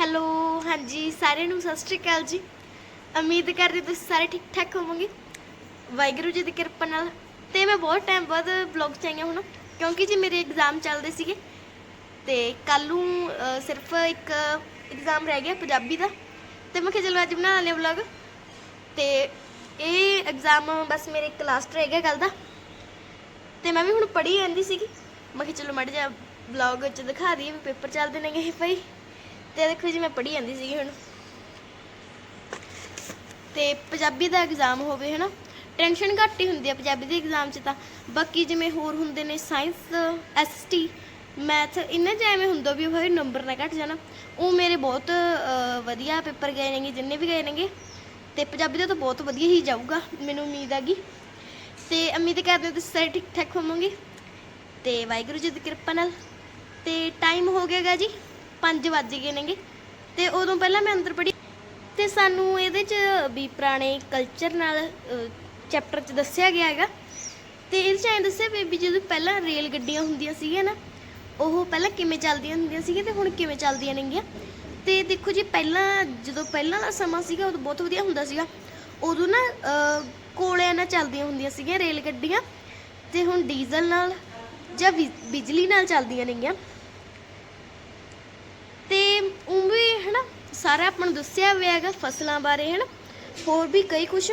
Hello, ਹਾਂਜੀ, ਸਾਰਿਆਂ ਨੂੰ ਸਤਿ ਸ਼੍ਰੀ ਅਕਾਲ ਜੀ। ਉਮੀਦ ਕਰਦੀ ਤੁਸੀਂ ਸਾਰੇ ਠੀਕ ਠਾਕ ਹੋਵੋਗੇ। ਵਾਹਿਗੁਰੂ ਜੀ ਦੀ ਕਿਰਪਾ ਨਾਲ। ਤੇ ਮੈਂ ਬਹੁਤ ਟਾਈਮ ਬਾਅਦ ਵਲੌਗ ਚ ਆਈ ਹਾਂ ਹੁਣ, ਕਿਉਂਕਿ ਜੀ ਮੇਰੇ ਐਗਜ਼ਾਮ ਚੱਲਦੇ ਸੀਗੇ। ਤੇ ਕੱਲ ਨੂੰ ਸਿਰਫ ਇੱਕ ਐਗਜ਼ਾਮ ਰਹਿ ਗਿਆ ਪੰਜਾਬੀ ਦਾ। ਤੇ ਮੈਂ ਕਿਹਾ ਚਲੋ ਅੱਜ ਬਣਾ ਲੈਂਦੇ ਵਲੌਗ ਤੇ ਇਹ ਐਗਜ਼ਾਮ ਬਸ ਮੇਰੇ ਇੱਕ ਲਾਸਟ ਰਹਿ ਗਿਆ ਕੱਲ ਦਾ। ਤੇ ਮੈਂ ਵੀ ਹੁਣ ਪੜ੍ਹੀ ਜਾਂਦੀ ਸੀਗੀ। ਮੈਂ ਕਿਹਾ ਚਲੋ ਮੜ ਜਾ ਵਲੌਗ ਚ ਦਿਖਾ ਦਈਏ ਵੀ ਪੇਪਰ ਚੱਲਦੇ ਨੇਗੇ ਭਾਈ। ਤੇ ਦੇਖੋ ਜੀ, ਮੈਂ ਪੜ੍ਹੀ ਜਾਂਦੀ ਸੀਗੀ ਹੁਣ। ਤੇ ਪੰਜਾਬੀ ਦਾ ਐਗਜ਼ਾਮ ਹੋਵੇ, ਹਨਾ? ਟੈਨਸ਼ਨ ਘੱਟ ਹੀ ਹੁੰਦੀ ਆ ਪੰਜਾਬੀ ਦੇ ਐਗਜ਼ਾਮ 'ਚ ਤਾਂ। ਬਾਕੀ ਜਿਵੇਂ ਹੋਰ ਹੁੰਦੇ ਨੇ ਸਾਇੰਸ ਐਸਟੀ ਮੈਥ ਇਹਨਾਂ 'ਚ ਐਵੇਂ ਹੁੰਦਾ ਵੀ ਹੋਏ ਨੰਬਰ ਨਾ ਘਟ ਜਾਣਾ। ਉਹ ਮੇਰੇ ਬਹੁਤ ਵਧੀਆ ਪੇਪਰ ਗਏ ਨੇਗੇ, ਜਿੰਨੇ ਵੀ ਗਏ ਨੇਗੇ। ਤੇ ਪੰਜਾਬੀ ਦਾ ਤਾਂ ਬਹੁਤ ਵਧੀਆ ਹੀ ਜਾਊਗਾ, ਮੈਨੂੰ ਉਮੀਦ ਹੈਗੀ ਤੇ ਉਮੀਦ ਕਰਦੇ ਹਾਂ ਤੁਸੀਂ ਸਾਰੇ ਠੀਕ ਠਾਕ ਹੋਵੋਗੇ। ਤੇ ਵਾਹਿਗੁਰੂ ਜੀ ਦੀ ਕਿਰਪਾ ਨਾਲ। ਤੇ ਟਾਈਮ ਹੋ ਗਿਆਗਾ ਜੀ। 5 ਵੱਜ ਗਏ ਨੇਗੇ। ਤੇ ਉਦੋਂ ਪਹਿਲਾਂ ਮੈਂ ਅੰਦਰ ਪੜੀ ਤੇ ਸਾਨੂੰ ਇਹਦੇ ਚ ਵੀ ਪੁਰਾਣੇ ਕਲਚਰ ਨਾਲ ਚੈਪਟਰ ਚ ਦੱਸਿਆ ਗਿਆ ਹੈਗਾ। ਤੇ ਇਹਦੇ ਚ ਐਂ ਦੱਸਿਆ ਵੀ ਜਦੋਂ ਪਹਿਲਾਂ ਰੇਲ ਗੱਡੀਆਂ ਹੁੰਦੀਆਂ ਸੀਗੀਆਂ ਨਾ, ਉਹ ਪਹਿਲਾਂ ਕਿਵੇਂ ਚੱਲਦੀਆਂ ਹੁੰਦੀਆਂ ਸੀਗੀਆਂ ਤੇ ਹੁਣ ਕਿਵੇਂ ਚੱਲਦੀਆਂ ਨੇਗੀਆਂ। ਤੇ ਦੇਖੋ ਜੀ, ਪਹਿਲਾਂ ਜਦੋਂ ਪਹਿਲਾਂ ਦਾ ਸਮਾਂ ਸੀਗਾ, ਉਦੋਂ ਬਹੁਤ ਵਧੀਆ ਹੁੰਦਾ ਸੀਗਾ। ਉਦੋਂ ਨਾ ਕੋਲਿਆਂ ਨਾਲ ਚੱਲਦੀਆਂ ਹੁੰਦੀਆਂ ਸੀਗੀਆਂ ਰੇਲ ਗੱਡੀਆਂ ਤੇ ਹੁਣ ਡੀਜ਼ਲ ਨਾਲ ਜਾਂ ਬਿ- ਬਿਜਲੀ ਨਾਲ ਚੱਲਦੀਆਂ ਨੇਗੀਆਂ ਤੇ ਉਹ ਵੀ ਹਨਾ ਸਾਰਾ ਆਪਾਂ ਨੂੰ ਦੱਸਿਆ ਹੋਇਆ ਹੈਗਾ ਫਸਲਾਂ ਬਾਰੇ, ਹਨਾ? ਹੋਰ ਵੀ ਕਈ ਕੁਝ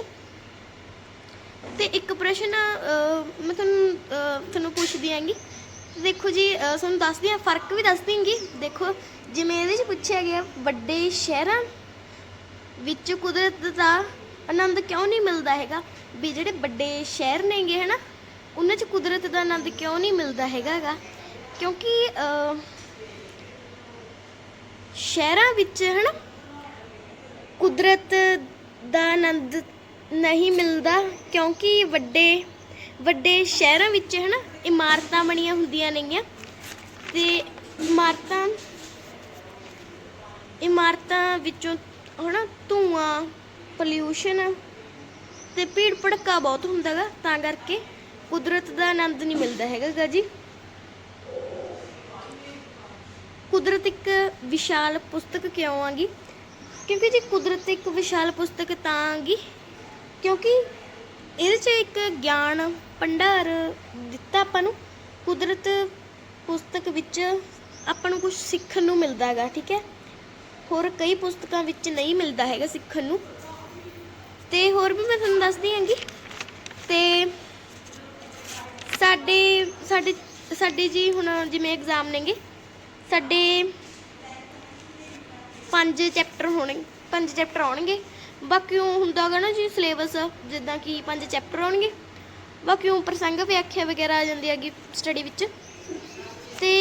ਤੇ ਇੱਕ ਪ੍ਰਸ਼ਨ ਮੈਂ ਤੁਹਾਨੂੰ ਤੁਹਾਨੂੰ ਪੁੱਛਦੀ ਆਂਗੀ। ਦੇਖੋ ਜੀ ਤੁਹਾਨੂੰ ਦੱਸਦੀ ਆ, ਫ਼ਰਕ ਵੀ ਦੱਸ ਦਿੰਗੀ। ਦੇਖੋ, ਜਿਵੇਂ ਇਹਦੇ 'ਚ ਪੁੱਛਿਆ ਗਿਆ, ਵੱਡੇ ਸ਼ਹਿਰਾਂ ਵਿੱਚ ਕੁਦਰਤ ਦਾ ਆਨੰਦ ਕਿਉਂ ਨਹੀਂ ਮਿਲਦਾ ਹੈਗਾ? ਵੀ ਜਿਹੜੇ ਵੱਡੇ ਸ਼ਹਿਰ ਨੇਗੇ, ਹਨਾ, ਉਹਨਾਂ 'ਚ ਕੁਦਰਤ ਦਾ ਆਨੰਦ ਕਿਉਂ ਨਹੀਂ ਮਿਲਦਾ ਹੈਗਾ ਗਾ? ਕਿਉਂਕਿ ਸ਼ਹਿਰਾਂ ਵਿੱਚ ਹਨਾ, ਕੁਦਰਤ ਦਾ ਆਨੰਦ ਨਹੀਂ ਮਿਲਦਾ ਕਿਉਂਕਿ ਵੱਡੇ ਵੱਡੇ ਸ਼ਹਿਰਾਂ ਵਿੱਚ ਹਨਾ, ਇਮਾਰਤਾਂ ਬਣੀਆਂ ਹੁੰਦੀਆਂ ਨੇਗੀਆਂ ਤੇ ਇਮਾਰਤਾਂ ਇਮਾਰਤਾਂ ਵਿੱਚੋਂ ਹਨਾ, ਧੂਆਂ ਪੋਲਿਊਸ਼ਨ ਤੇ ਭੀੜ ਭੜਕਾ ਬਹੁਤ ਹੁੰਦਾ ਗਾ ਤਾਂ ਕਰਕੇ ਕੁਦਰਤ ਦਾ ਆਨੰਦ ਨਹੀਂ ਮਿਲਦਾ ਹੈਗਾ ਗਾ ਜੀ। ਕੁਦਰਤ ਇੱਕ ਵਿਸ਼ਾਲ ਪੁਸਤਕ ਕਿਉਂ ਆਗੀ ਕਿਉਂਕਿ ਜੀ ਕੁਦਰਤ ਇੱਕ ਵਿਸ਼ਾਲ ਪੁਸਤਕ ਤਾਂ ਆਗੀ ਕਿਉਂਕਿ ਇਹਦੇ 'ਚ ਇੱਕ ਗਿਆਨ ਭੰਡਾਰ ਦਿੱਤਾ ਆਪਾਂ ਨੂੰ, ਕੁਦਰਤ ਪੁਸਤਕ ਵਿੱਚ ਆਪਾਂ ਨੂੰ ਕੁਝ ਸਿੱਖਣ ਨੂੰ ਮਿਲਦਾ ਹੈਗਾ ਠੀਕ ਹੈ? ਹੋਰ ਕਈ ਪੁਸਤਕਾਂ ਵਿੱਚ ਨਹੀਂ ਮਿਲਦਾ ਹੈਗਾ ਸਿੱਖਣ ਨੂੰ। ਤੇ ਹੋਰ ਵੀ ਮੈਂ ਤੁਹਾਨੂੰ ਦੱਸਦੀ ਹਾਂਗੀ ਤੇ ਸਾਡੇ ਸਾਡੇ ਸਾਡੇ ਜੀ ਹੁਣ ਜਿਵੇਂ ਐਗਜ਼ਾਮ ਨੇਗੇ ਸਾਡੇ ਪੰਜ ਚੈਪਟਰ ਹੋਣੇ, ਪੰਜ ਚੈਪਟਰ ਆਉਣਗੇ। ਬਾਕੀ ਉਹ ਹੁੰਦਾ ਗਾ ਨਾ ਜੀ ਸਿਲੇਬਸ ਜਿੱਦਾਂ ਕਿ ਪੰਜ ਚੈਪਟਰ ਆਉਣਗੇ। ਬਾਕੀ ਉਹ ਪ੍ਰਸੰਗ ਵਿਆਖਿਆ ਵਗੈਰਾ ਆ ਜਾਂਦੀ ਹੈਗੀ ਸਟੱਡੀ ਵਿੱਚ। ਤੇ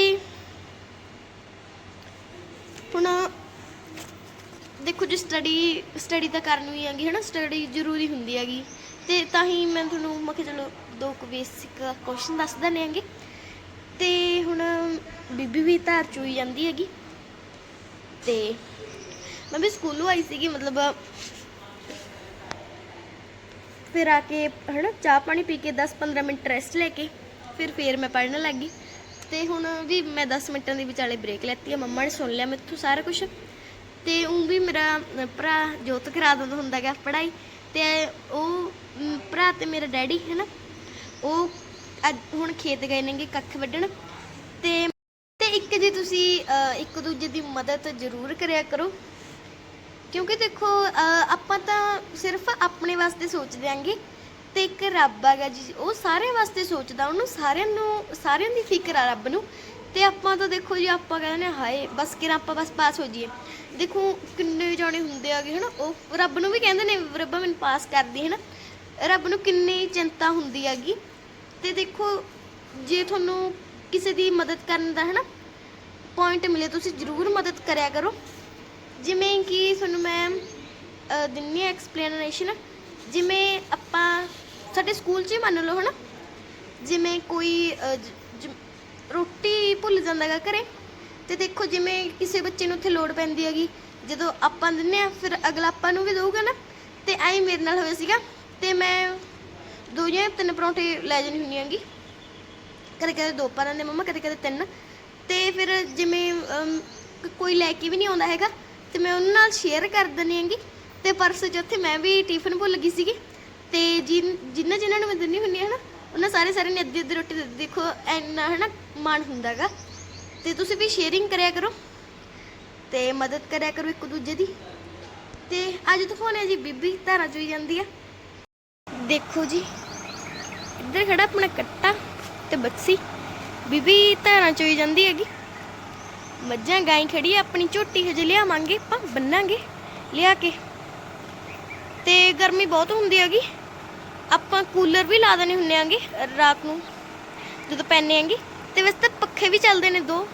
ਹੁਣ ਦੇਖੋ ਜੀ ਸਟੱਡੀ ਸਟੱਡੀ ਤਾਂ ਕਰਨੀ ਹੀ ਹੈਗੀ ਹੈ ਨਾ ਸਟੱਡੀ ਜ਼ਰੂਰੀ ਹੁੰਦੀ ਹੈਗੀ। ਤੇ ਤਾਂ ਹੀ ਮੈਂ ਤੁਹਾਨੂੰ ਮੈਂ ਕਿਹਾ ਚਲੋ ਦੋ ਕੁ ਬੇਸਿਕ ਕੁਐਸਚਨ ਦੱਸ ਦਿੰਦੇ ਹੈਗੇ। ਤੇ ਹੁਣ ਬੀਬੀ ਵੀ ਧਾਰ ਚੂਈ ਜਾਂਦੀ ਹੈਗੀ। ਤੇ ਮੈਂ ਵੀ ਸਕੂਲੋਂ ਆਈ ਸੀਗੀ, ਮਤਲਬ ਫਿਰ ਆ ਕੇ ਹਨਾ, ਚਾਹ ਪਾਣੀ ਪੀ ਕੇ 10-15 ਮਿੰਟ ਰੈਸਟ ਲੈ ਕੇ ਫਿਰ ਫੇਰ ਮੈਂ ਪੜ੍ਹਨ ਲੱਗੀ ਤੇ ਹੁਣ ਵੀ ਮੈਂ 10 ਮਿੰਟਾਂ ਦੇ ਵਿਚਾਲੇ ਬ੍ਰੇਕ ਲੈਤੀ ਆ, ਮੰਮਾ ਨੇ ਸੁਣ ਲਿਆ ਮੈਥੋਂ ਸਾਰਾ ਕੁਝ ਤੇ ਉਹ ਵੀ ਮੇਰਾ ਭਰਾ ਜੋਤ ਕਰਾ ਦਿੰਦਾ ਹੁੰਦਾ ਗਾ ਪੜ੍ਹਾਈ। ਤੇ ਉਹ ਭਰਾ ਤੇ ਮੇਰਾ ਡੈਡੀ ਹੈ ਨਾ ਉਹ ਅੱਜ ਹੁਣ ਖੇਤ ਗਏ ਨੇਗੇ ਕੱਖ ਵੱਢਣ। ਤੇ ਤੇ ਜੀ ਤੁਸੀਂ ਇੱਕ ਦੂਜੇ ਦੀ ਮਦਦ ਜ਼ਰੂਰ ਕਰਿਆ ਕਰੋ। ਕਿਉਂਕਿ ਦੇਖੋ ਆਪਾਂ ਤਾਂ ਸਿਰਫ ਆਪਣੇ ਵਾਸਤੇ ਸੋਚਦੇ ਆਂਗੇ ਤੇ ਇੱਕ ਰੱਬ ਹੈਗਾ ਜੀ, ਉਹ ਸਾਰਿਆਂ ਵਾਸਤੇ ਸੋਚਦਾ, ਉਹਨੂੰ ਸਾਰਿਆਂ ਨੂੰ, ਸਾਰਿਆਂ ਦੀ ਫਿਕਰ ਆ ਰੱਬ ਨੂੰ। ਤੇ ਆਪਾਂ ਤਾਂ ਦੇਖੋ ਜੀ, ਆਪਾਂ ਕਹਿੰਦੇ ਨੇ, ਹਾਏ, ਬਸ ਕਿਰਾਂ, ਆਪਾਂ ਬਸ ਪਾਸ ਹੋ ਜਾਈਏ। ਦੇਖੋ, ਕਿੰਨੇ ਜਾਣੇ ਹੁੰਦੇ ਆਗੇ ਹਨਾ, ਉਹ ਰੱਬ ਨੂੰ ਵੀ ਕਹਿੰਦੇ ਨੇ ਰੱਬਾ ਮੈਨੂੰ ਪਾਸ ਕਰ ਦੀ ਹਨਾ। ਰੱਬ ਨੂੰ ਕਿੰਨੀ ਚਿੰਤਾ ਹੁੰਦੀ ਹੈਗੀ। ਤੇ ਦੇਖੋ, ਜੇ ਤੁਹਾਨੂੰ ਕਿਸੇ ਦੀ ਮਦਦ ਕਰਨ ਦਾ, ਹਨਾ ਪੁਆਇੰਟ ਮਿਲੇ ਤੁਸੀਂ ਜ਼ਰੂਰ ਮਦਦ ਕਰਿਆ ਕਰੋ। ਜਿਵੇਂ ਕਿ ਤੁਹਾਨੂੰ ਮੈਂ ਅਹ, ਦਿੰਨੀ ਆ ਐਕਸਪਲੇਨੇਸ਼ਨ ਜਿਵੇਂ ਆਪਾਂ ਸਾਡੇ ਸਕੂਲ 'ਚ ਹੀ ਮੰਨ ਲਓ ਹਨਾ? ਜਿਵੇਂ ਕੋਈ ਰੋਟੀ ਭੁੱਲ ਜਾਂਦਾ ਗਾ ਘਰੇ ਤੇ ਦੇਖੋ ਜਿਵੇਂ ਕਿਸੇ ਬੱਚੇ ਨੂੰ ਉੱਥੇ ਲੋੜ ਪੈਂਦੀ ਹੈਗੀ ਜਦੋਂ ਆਪਾਂ ਦਿੰਨੇ ਆ ਫਿਰ ਅਗਲਾ ਆਪਾਂ ਨੂੰ ਵੀ ਦਊਗਾ ਨਾ? ਤੇ ਐਂ ਮੇਰੇ ਨਾਲ ਹੋਇਆ ਸੀਗਾ ਤੇ ਮੈਂ ਦੋ ਜਾਂ ਤਿੰਨ ਪਰੌਂਠੇ ਲੈ ਜਾਣੀ ਹੁੰਦੀ ਹੈਗੀ। ਕਦੇ ਕਦੇ ਦੋ ਪਾ ਦਿੰਦੇ ਮੰਮਾ ਕਦੇ ਕਦੇ ਤਿੰਨ। ਤੇ ਫਿਰ ਜਿਵੇਂ ਕੋਈ ਲੈ ਕੇ ਵੀ ਨਹੀਂ ਆਉਂਦਾ ਹੈਗਾ, ਤੇ ਮੈਂ ਉਹਨਾਂ ਨਾਲ ਸ਼ੇਅਰ ਕਰ ਦਿੰਦੀ ਹਾਂਗੀ। ਤੇ ਪਰਸੋਂ ਚੌਥੇ ਮੈਂ ਵੀ ਟਿਫਨ ਭੁੱਲ ਗਈ ਸੀਗੀ। ਤੇ ਜਿਨ ਜਿਨ੍ਹਾਂ ਜਿਨ੍ਹਾਂ ਨੂੰ ਮੈਂ ਦਿੰਦੀ ਹੁੰਦੀ ਹਾਂ ਨਾ, ਉਹਨਾਂ ਸਾਰੇ ਸਾਰੇ ਨੇ ਅੱਧੀ ਅੱਧੀ ਰੋਟੀ ਦੇ ਦਿੱਤੀ। ਦੇਖੋ, ਇੰਨਾ ਹਨਾ ਮਾਣ ਹੁੰਦਾਗਾ ਤੇ ਤੁਸੀਂ ਵੀ ਸ਼ੇਅਰਿੰਗ ਕਰਿਆ ਕਰੋ। ਤੇ ਮਦਦ ਕਰਿਆ ਕਰੋ ਇੱਕ ਦੂਜੇ ਦੀ। ਤੇ ਅੱਜ ਦਿਖਾਉਣੇ ਆ ਜੀ, ਬੀਬੀ ਧਾਰਾਂ ਚੋਈ ਜਾਂਦੀ ਆ। ਦੇਖੋ ਜੀ, ਇੱਧਰ ਖੜਾ ਆਪਣਾ ਕੱਟਾ ਤੇ ਬੱਕਸੀ ਬੀਬੀ, ਧਾਰਾਂ ਚੋਈ ਜਾਂਦੀ ਹੈਗੀ। ਮੱਝਾਂ, ਗਾਈ ਖੜੀ ਆਪਣੀ ਝੋਟੀ ਹਜੇ ਲਿਆਵਾਂਗੇ, ਆਪਾਂ ਬੰਨਾਂਗੇ, ਲਿਆ ਕੇ। ਤੇ ਗਰਮੀ ਬਹੁਤ ਹੁੰਦੀ ਹੈਗੀ। ਆਪਾਂ ਕੂਲਰ ਵੀ ਲਾ ਦੇਣੇ ਹੁੰਨੇ ਆਂਗੇ ਰਾਤ ਨੂੰ, ਜਦੋਂ ਪੈਨੇ ਆਂਗੇ। ਤੇ ਵੈਸੇ ਤਾਂ ਪੱਖੇ ਵੀ ਚੱਲਦੇ ਨੇ ਦੋ।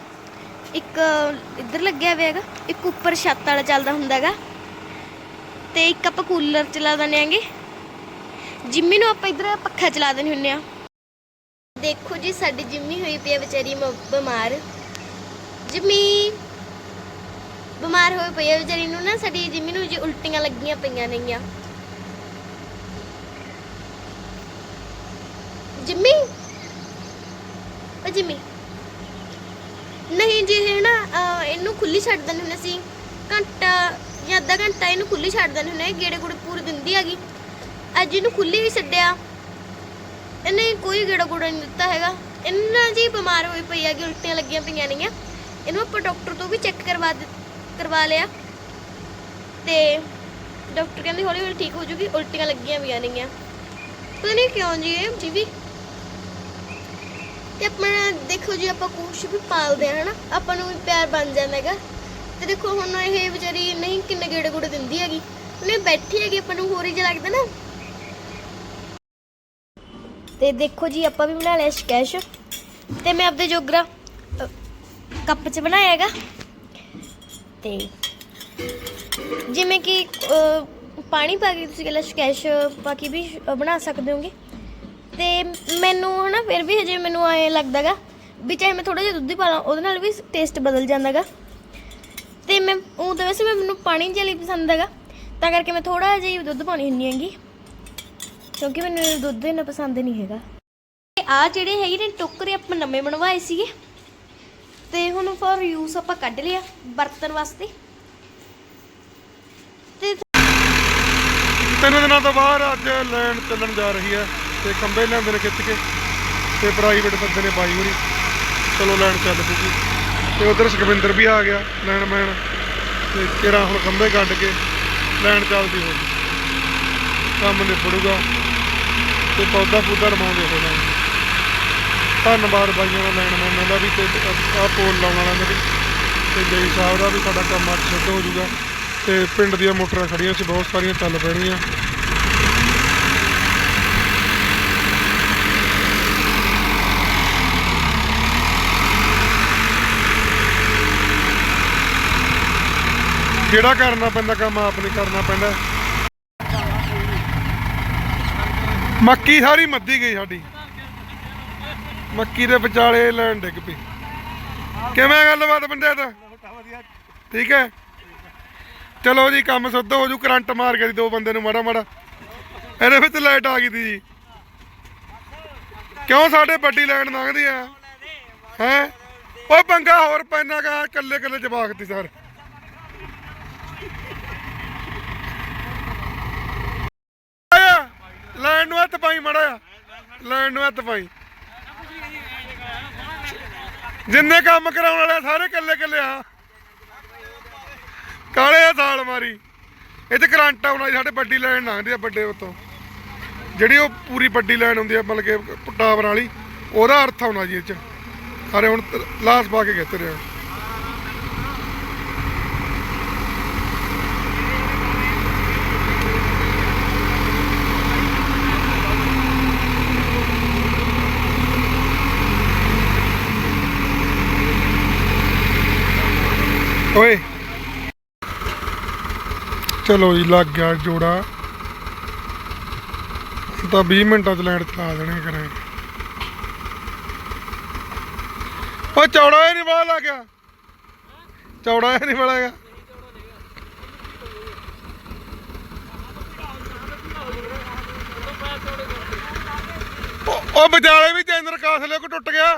ਇੱਕ ਇੱਧਰ ਲੱਗਿਆ ਹੋਇਆ ਹੈਗਾ, ਇੱਕ ਉੱਪਰ ਛੱਤ ਵਾਲਾ ਚੱਲਦਾ ਹੁੰਦਾ ਹੈਗਾ। ਤੇ ਇੱਕ ਆਪਾਂ ਕੂਲਰ ਚਲਾ ਦਿੰਦੇ ਆਂਗੇ। ਜਿੰਮੀ ਨੂੰ ਆਪਾਂ ਇੱਧਰ ਪੱਖਾ ਚਲਾ ਦਿੰਦੇ ਹੁੰਨੇ ਆ। ਦੇਖੋ ਜੀ ਸਾਡੀ ਜਿੰਮੀ ਹੋਈ ਪਈ ਹੈ ਵਿਚਾਰੀ ਬਿਮਾਰ। ਜਿੰਮੀ ਬਿਮਾਰ ਹੋਈ ਪਈ ਆ ਵਿਚਾਰੀ ਨੂੰ ਨਾ ਸਾਡੀ ਜਿੰਮੀ ਨੂੰ ਜੀ ਉਲਟੀਆਂ ਲੱਗੀਆਂ ਪਈਆਂ ਨੇਗੀਆਂ। ਜਿੰਮੀ? ਓ ਜਿੰਮੀ। ਨਹੀਂ ਜੀ ਇਹ ਨਾ ਅਹ, ਇਹਨੂੰ ਖੁੱਲੀ ਛੱਡ ਦਿੰਦੇ ਹੁੰਦੇ ਸੀ। ਘੰਟਾ ਜਾਂ ਅੱਧਾ ਘੰਟਾ ਇਹਨੂੰ ਖੁੱਲੀ ਛੱਡ ਦਿੰਦੇ ਹੁੰਦੇ ਗੇੜੇ ਗੁੜੇ ਪੂਰੇ ਦਿੰਦੀ ਹੈਗੀ। ਅੱਜ ਇਹਨੂੰ ਖੁੱਲੀ ਵੀ ਛੱਡਿਆ। ਇਹਨੇ ਕੋਈ ਗੇੜਾ ਗੂੜਾ ਨਹੀਂ ਦਿੱਤਾ ਹੈਗਾ। ਇੰਨਾ ਜੀ ਬਿਮਾਰ ਹੋਈ ਪਈ ਹੈਗੀ, ਉਲਟੀਆਂ ਲੱਗੀਆਂ ਪਈਆਂ ਨੇਗੀਆਂ ਇਹਨੂੰ ਆਪਾਂ ਡਾਕਟਰ ਤੋਂ ਵੀ ਚੈੱਕ ਕਰਵਾ ਕਰਵਾ ਲਿਆ। ਤੇ ਡਾਕਟਰ ਕਹਿੰਦੇ ਹੌਲੀ ਹੌਲੀ ਠੀਕ ਹੋ ਜੂਗੀ, ਉਲਟੀਆਂ ਲੱਗੀਆਂ ਪਈਆਂ ਨੇਗੀਆਂ ਪਤਾ ਨਹੀਂ ਕਿਉਂ ਜੀ ਇਹ ਜੀ ਵੀ ਤੇ ਆਪਣਾ ਦੇਖੋ ਜੀ ਆਪਾਂ ਕੁਛ ਵੀ ਪਾਲਦੇ ਆ, ਹਨਾ। ਆਪਾਂ ਨੂੰ ਵੀ ਪਿਆਰ ਬਣ ਜਾਂਦਾ ਹੈਗਾ। ਤੇ ਦੇਖੋ ਹੁਣ ਇਹ ਵਿਚਾਰੀ ਨਹੀਂ ਕਿੰਨੇ ਗੇੜੇ ਗੂੜੇ ਦਿੰਦੀ ਹੈਗੀ। ਉਹਨੇ ਬੈਠੀ ਹੈਗੀ, ਆਪਾਂ ਨੂੰ ਹੋਰ ਹੀ ਜਿਹਾ ਲੱਗਦਾ ਨਾ। ਤੇ ਦੇਖੋ ਜੀ, ਆਪਾਂ ਵੀ ਬਣਾ ਲਿਆ ਸਕੈਸ਼ ਤੇ ਮੈਂ ਆਪਦੇ ਜੋਗਰਾ ਕੱਪ 'ਚ ਬਣਾਇਆ ਹੈਗਾ। ਤੇ ਜਿਵੇਂ ਕਿ ਪਾਣੀ ਪਾ ਕੇ ਤੁਸੀਂ ਕਹਿੰਦਾ ਸਕੈਸ਼ ਪਾ ਕੇ ਵੀ ਬਣਾ ਸਕਦੇ ਹੋਗੇ। ਤੇ ਮੈਨੂੰ ਹਨਾ, ਫਿਰ ਵੀ ਹਜੇ ਮੈਨੂੰ ਐ ਲੱਗਦਾਗਾ ਵੀ ਚਾਹੇ ਮੈਂ ਥੋੜਾ ਜਿਹਾ ਦੁੱਧ ਹੀ ਪਾ ਲਾਂ, ਉਹਦੇ ਨਾਲ ਵੀ ਟੇਸਟ ਬਦਲ ਜਾਂਦਾਗਾ ਤੇ ਮੈਂ ਉਹ ਤਾਂ ਵੈਸੇ ਮੈਂ, ਮੈਨੂੰ ਪਾਣੀ ਜਲੀ ਪਸੰਦ ਹੈਗਾ। ਤਾਂ ਕਰਕੇ ਮੈਂ ਥੋੜਾ ਜਿਹਾ ਦੁੱਧ ਪਾਉਣੀ ਹੁੰਦੀ ਹੈਗੀ। ਕਿਉਂਕਿ ਮੈਨੂੰ ਦੁੱਧ ਇੰਨਾ ਪਸੰਦ ਨਹੀਂ ਹੈਗਾ। ਆ ਜਿਹੜੇ ਹੈਗੇ ਨੇ ਟੋਕਰੇ ਆਪਾਂ ਨਵੇਂ ਬਣਵਾਏ ਸੀਗੇ ਤੇ ਹੁਣ ਫॉर ਯੂਜ਼ ਆਪਾਂ ਕੱਢ ਲਿਆ ਬਰਤਨ ਵਾਸਤੇ। ਤੇ ਤਿੰਨ ਦਿਨਾਂ ਤੋਂ ਬਾਅਦ ਅੱਜ ਲੈਣ ਚੱਲਣ ਜਾ ਰਹੀ ਹੈ ਤੇ ਕੰਬੇ ਲਿਆਂਦੇ ਨੇ ਖਿੱਚ ਕੇ ਤੇ ਪ੍ਰਾਈਵੇਟ ਬੰਦੇ ਨੇ ਬਾਈ ਹੋਰੀ ਚਲੋ ਲੈਣ ਚੱਲ ਪੂਗੀ ਤੇ ਉਧਰ ਸੁਖਵਿੰਦਰ ਵੀ ਆ ਗਿਆ ਲੈਣ ਮੈਨ ਤੇ ਕਿਹੜਾ ਹੁਣ ਕੰਬੇ ਕੱਢ ਕੇ ਲੈਣ ਚੱਲਦੀ ਹੋ ਗਈ ਕੰਮ ਨਿਬੜੂਗਾ। ਤੇ ਪੌਦਾ ਪੂਦਾ ਰਮਾਉਂਦੇ ਹੋ ਜਾਣਗੇ ਧੰਨਵਾਦ ਬਾਈਆਂ ਦਾ ਲੈਣ ਮੈਨਾਂ ਦਾ ਵੀ ਤੇ ਆਹ ਪੋਲ ਲਾਉਣ ਵਾਲਿਆਂ ਦਾ ਵੀ। ਤੇ ਜੈ ਸਾਹਿਬ ਦਾ ਵੀ ਸਾਡਾ ਕੰਮ ਅੱਜ ਸਿੱਧ ਹੋ ਜਾਊਗਾ। ਤੇ ਪਿੰਡ ਦੀਆਂ ਮੋਟਰਾਂ ਖੜੀਆਂ ਸੀ, ਬਹੁਤ ਸਾਰੀਆਂ ਚੱਲ ਪੈਣੀਆਂ। ਜਿਹੜਾ ਕਰਨਾ ਪੈਂਦਾ ਕੰਮ? ਆਪ ਨਹੀਂ ਕਰਨਾ ਪੈਂਦਾ। ਮੱਕੀ ਸਾਰੀ ਮੱਦੀ ਗਈ ਸਾਡੀ। ਮੱਕੀ ਦੇ ਵਿਚਾਲੇ ਲੈਣ ਡਿੱਗ ਪਈ। ਕਿਵੇਂ ਗੱਲਬਾਤ ਬੰਦੇ ਦਾ? ਠੀਕ ਹੈ। ਚਲੋ ਜੀ, ਕੰਮ ਸੁੱਧ ਹੋ ਜੂ, ਕਰੰਟ ਮਾਰ ਕੇ ਦੀ ਦੋ ਬੰਦੇ ਨੂੰ ਮਾੜਾ ਮਾੜਾ। ਇਹਦੇ ਵਿੱਚ ਲਾਈਟ ਆ ਗਈ ਤੀ ਜੀ। ਕਿਉਂ ਸਾਡੇ ਵੱਡੀ ਲਾਈਨ ਲੰਘਦੀ ਆ? ਹੈ? ਉਹ ਪੰਗਾ ਹੋਰ ਪੈਣਾ ਗਾ ਕੱਲੇ ਕੱਲੇ ਜਵਾਕਤੀ ਸਰ। ਲੈਣ ਨੂੰ ਹੱਥ ਪਾਈ ਮੜਾ ਲਾਈਨ ਨੂੰ ਹੱਥ ਪਾਈ। ਜਿੰਨੇ ਕੰਮ ਕਰਾਉਣ ਵਾਲੇ ਸਾਰੇ ਕੱਲੇ ਕੱਲੇ ਆ। ਕਾਲੇ ਆ ਸਾਲ ਮਾਰੀ ਇਹ ਤੇ ਕਰੰਟ ਆਉਣਾ ਜੀ, ਸਾਡੇ ਵੱਡੀ ਲਾਈਨ ਲੰਘਦੀ ਆ ਵੱਡੇ ਉਤੋਂ। ਜਿਹੜੀ ਉਹ ਪੂਰੀ ਵੱਡੀ ਲਾਈਨ ਹੁੰਦੀ ਆ ਮਤਲਬ ਕਿ ਟਾਵਰ ਵਾਲੀ ਉਹਦਾ ਅਰਥ ਆਉਣਾ ਜੀ ਇਹ ਚ। ਸਾਰੇ ਹੁਣ ਲਾਸ ਪਾ ਕੇ ਖਿੱਚ ਰਿਹਾ ਓਏ। ਚਲੋ ਜੀ, ਲੱਗ ਗਿਆ ਜੋੜਾ। ਹੁਣ ਤਾਂ 20 ਮਿੰਟਾਂ ਚ ਲੈਣ ਚਲਾ ਦੇਣੇ ਕਰੇ ਉਹ ਚੌੜਾ ਹੀ ਨਹੀਂ ਬਾਹਰ ਲੱਗ ਗਿਆ। ਚੌੜਾ ਹੀ ਨਹੀਂ ਬੜਾਗਾ ਉਹ ਵਿਚਾਲੇ ਵੀ ਚੈਨਰ ਕਾਸ ਲਿਓ ਕੋ ਟੁੱਟ ਗਿਆ?